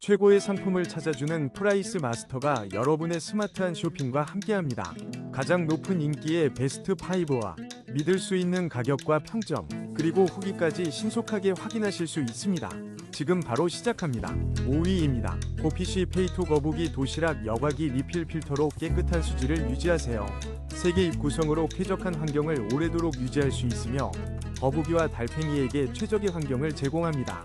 최고의 상품을 찾아주는 프라이스 마스터가 여러분의 스마트한 쇼핑과 함께합니다. 가장 높은 인기의 베스트 5와 믿을 수 있는 가격과 평점, 그리고 후기까지 신속하게 확인하실 수 있습니다. 지금 바로 시작합니다. 5위입니다. 고피쉬 페이토 거북이 도시락 여과기 리필 필터로 깨끗한 수질을 유지하세요. 세계 입 구성으로 쾌적한 환경을 오래도록 유지할 수 있으며 거북이와 달팽이에게 최적의 환경을 제공합니다.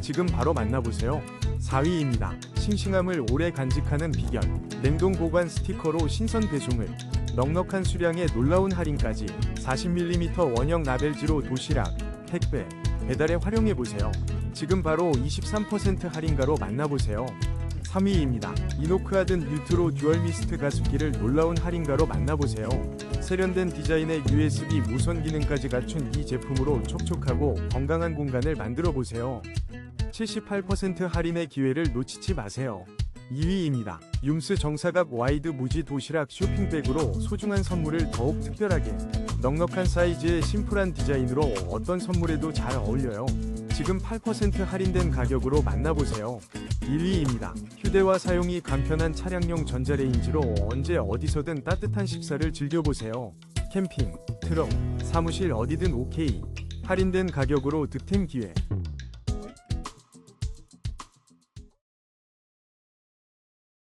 지금 바로 만나보세요. 4위입니다. 싱싱함을 오래 간직하는 비결. 냉동 보관 스티커로 신선 배송을. 넉넉한 수량에 놀라운 할인까지 40mm 원형 라벨지로 도시락, 택배, 배달에 활용해보세요. 지금 바로 23% 할인가로 만나보세요. 3위입니다. 이노크하든 뉴트로 듀얼 미스트 가습기를 놀라운 할인가로 만나보세요. 세련된 디자인의 USB 무선 기능까지 갖춘 이 제품으로 촉촉하고 건강한 공간을 만들어 보세요. 78% 할인의 기회를 놓치지 마세요. 2위입니다. 윰스 정사각 와이드 무지 도시락 쇼핑백으로 소중한 선물을 더욱 특별하게 넉넉한 사이즈의 심플한 디자인으로 어떤 선물에도 잘 어울려요. 지금 8% 할인된 가격으로 만나보세요. 1위입니다. 휴대와 사용이 간편한 차량용 전자레인지로 언제 어디서든 따뜻한 식사를 즐겨보세요. 캠핑, 트럭, 사무실 어디든 오케이. 할인된 가격으로 득템 기회.